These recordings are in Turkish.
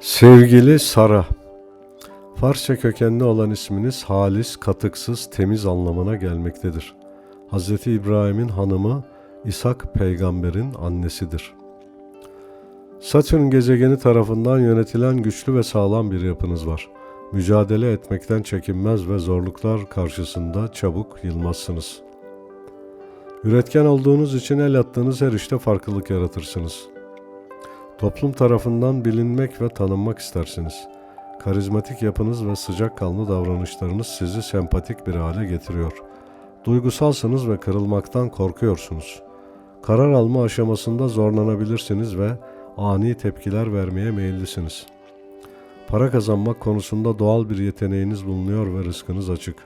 Sevgili Sara, Farsça kökenli olan isminiz halis, katıksız, temiz anlamına gelmektedir. Hz. İbrahim'in hanımı İshak peygamberin annesidir. Satürn gezegeni tarafından yönetilen güçlü ve sağlam bir yapınız var. Mücadele etmekten çekinmez ve zorluklar karşısında çabuk yılmazsınız. Üretken olduğunuz için el attığınız her işte farklılık yaratırsınız. Toplum tarafından bilinmek ve tanınmak istersiniz. Karizmatik yapınız ve sıcakkanlı davranışlarınız sizi sempatik bir hale getiriyor. Duygusalsınız ve kırılmaktan korkuyorsunuz. Karar alma aşamasında zorlanabilirsiniz ve ani tepkiler vermeye meyillisiniz. Para kazanmak konusunda doğal bir yeteneğiniz bulunuyor ve rızkınız açık.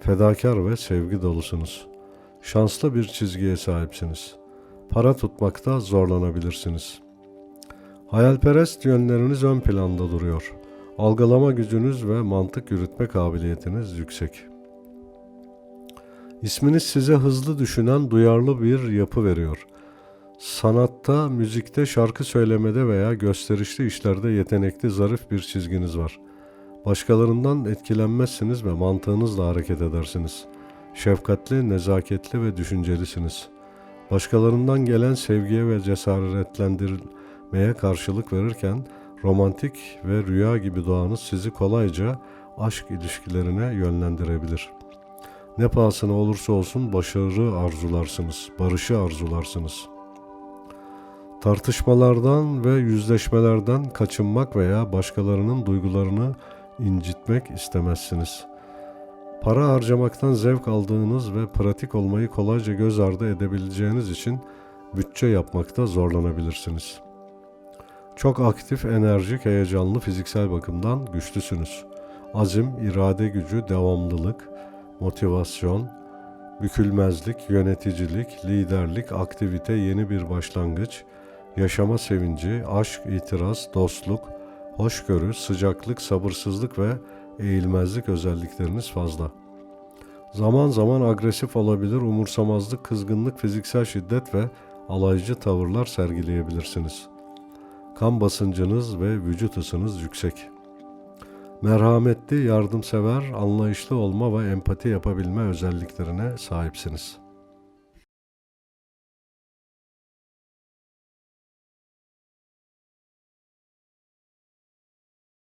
Fedakar ve sevgi dolusunuz. Şanslı bir çizgiye sahipsiniz. Para tutmakta zorlanabilirsiniz. Hayalperest yönleriniz ön planda duruyor. Algılama gücünüz ve mantık yürütme kabiliyetiniz yüksek. İsminiz size hızlı düşünen, duyarlı bir yapı veriyor. Sanatta, müzikte, şarkı söylemede veya gösterişli işlerde yetenekli, zarif bir çizginiz var. Başkalarından etkilenmezsiniz ve mantığınızla hareket edersiniz. Şefkatli, nezaketli ve düşüncelisiniz. Başkalarından gelen sevgiye ve cesaretlendirmeye karşılık verirken romantik ve rüya gibi doğanız sizi kolayca aşk ilişkilerine yönlendirebilir.'' Ne pahasına olursa olsun başarı arzularsınız, barışı arzularsınız. Tartışmalardan ve yüzleşmelerden kaçınmak veya başkalarının duygularını incitmek istemezsiniz. Para harcamaktan zevk aldığınız ve pratik olmayı kolayca göz ardı edebileceğiniz için bütçe yapmakta zorlanabilirsiniz. Çok aktif, enerjik, heyecanlı fiziksel bakımdan güçlüsünüz. Azim, irade gücü, devamlılık, motivasyon, bükülmezlik, yöneticilik, liderlik, aktivite, yeni bir başlangıç, yaşama sevinci, aşk, itiraz, dostluk, hoşgörü, sıcaklık, sabırsızlık ve eğilmezlik özellikleriniz fazla. Zaman zaman agresif olabilir, umursamazlık, kızgınlık, fiziksel şiddet ve alaycı tavırlar sergileyebilirsiniz. Kan basıncınız ve vücut ısınız yüksek. Merhametli, yardımsever, anlayışlı olma ve empati yapabilme özelliklerine sahipsiniz.''